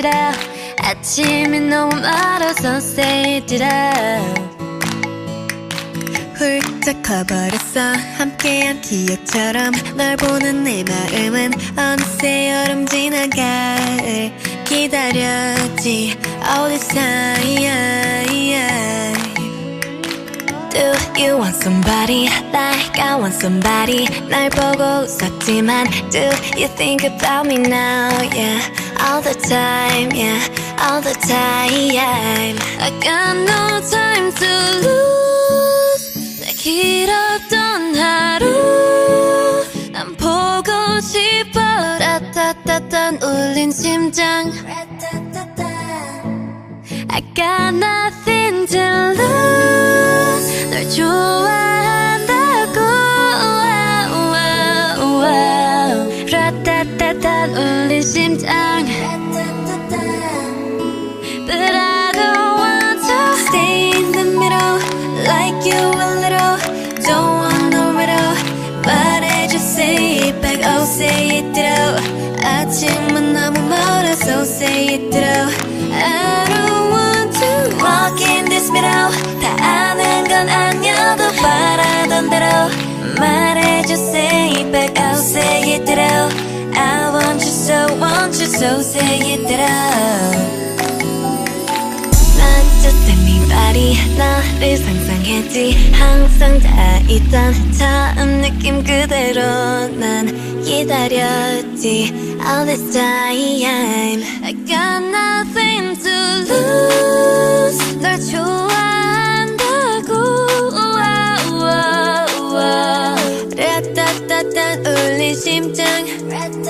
it out 아침이 너무 멀어서 say it out 훌쩍 커버렸어 함께한 기억처럼 널 보는 내 마음은 어느새 여름 지나갈 기다렸지 all this time Do you want somebody like I want somebody 날 보고 웃었지만 Do you think about me now yeah all the time yeah all the time I got no time to lose 내 길었던 하루 난 보고 싶어 따따따딴 울린 심장 I got nothing to lose 널 좋아한다 울린 심장 But I don't want to Stay in the middle like you a little Don't want no riddle 말해줘 say it back oh say it through 아침은 너무 멀어서 say it through I don't want to walk in this middle 다 아는 건 아니어도 바라던 대로 말해줘 say it back oh say it through I want you so want you so say it through Not just anybody 너를 상상했지 항상 다 있던 처음 느낌 그대로 난 기다렸지 All this time I got nothing to lose 널 좋아한다고 라따따따 울린 심장 But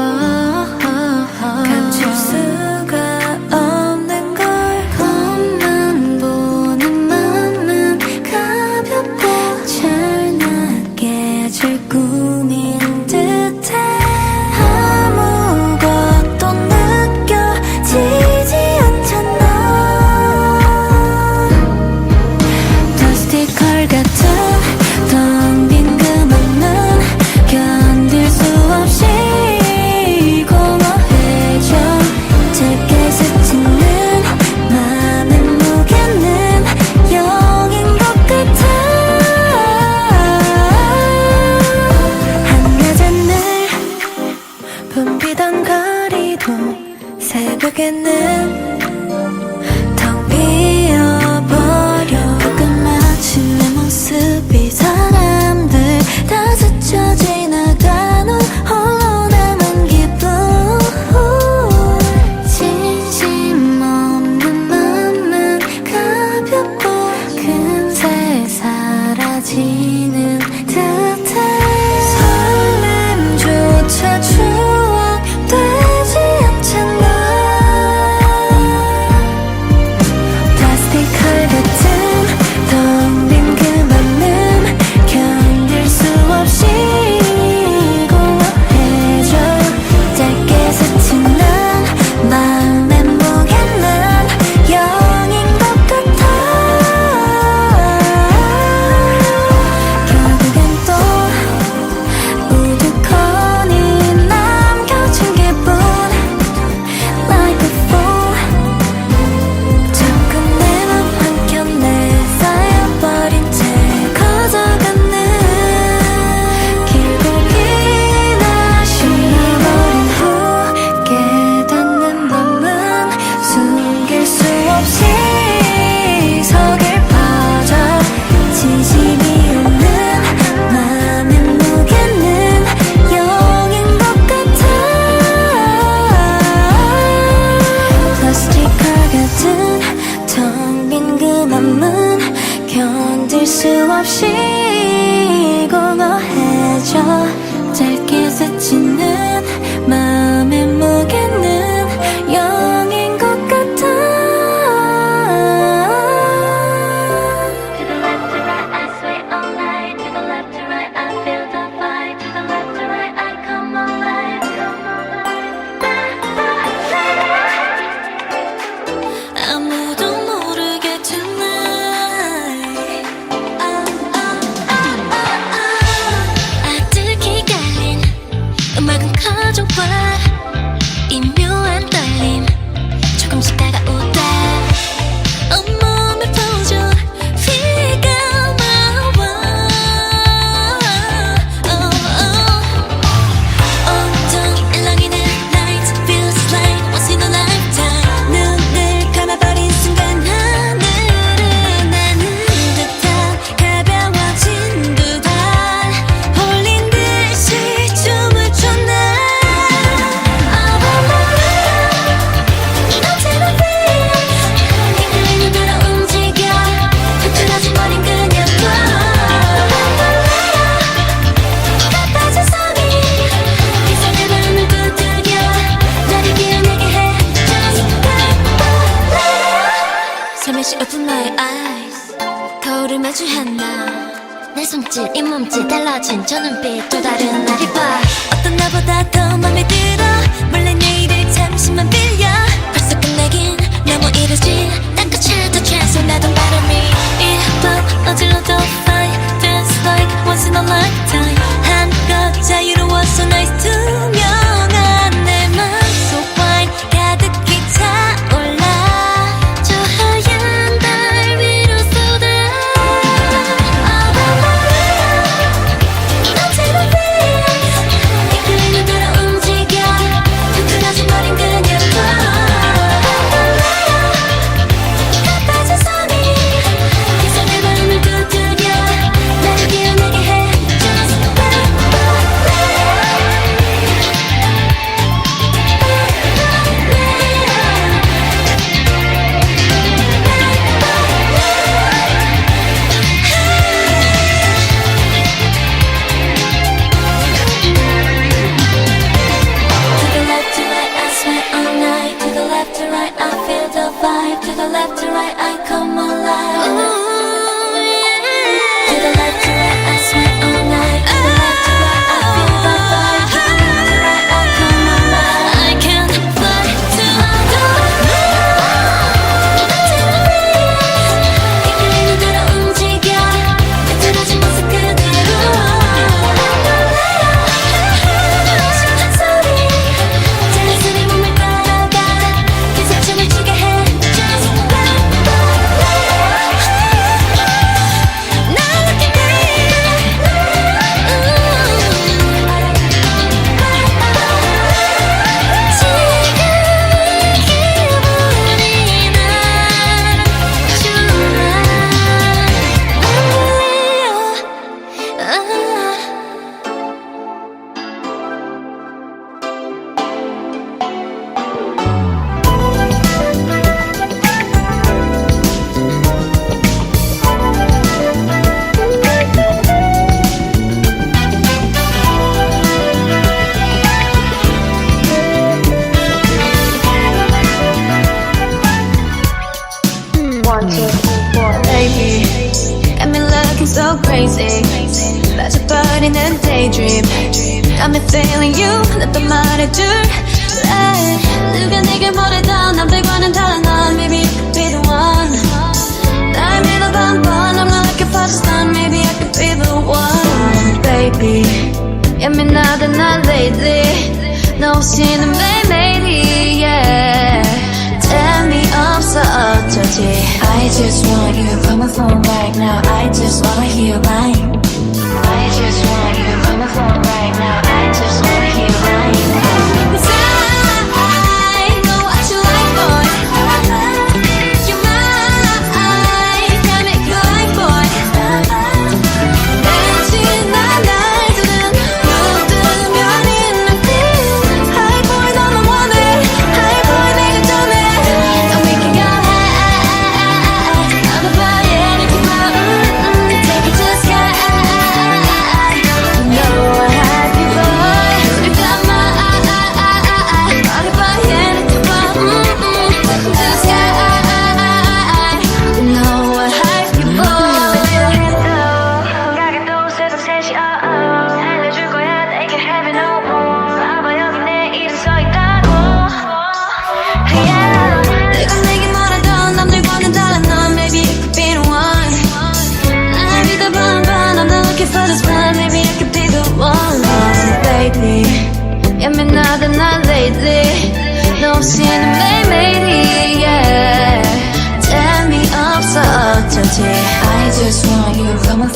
while 말해줄 그래 누가 내게 뭐래도 난 빼고는 달라 난. Maybe you could be the one. 날 믿어 반반 I'm not looking for the sun. Maybe I could be the one baby. 예민하다 난 lately. 너 없이는 매일매일이 yeah. Tell me 없어 어쩌지? I just want you on my phone right now. I just wanna hear mine. I just want you on my phone right now. I just wanna hear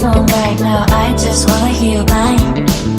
song right now. I just wanna hear mine.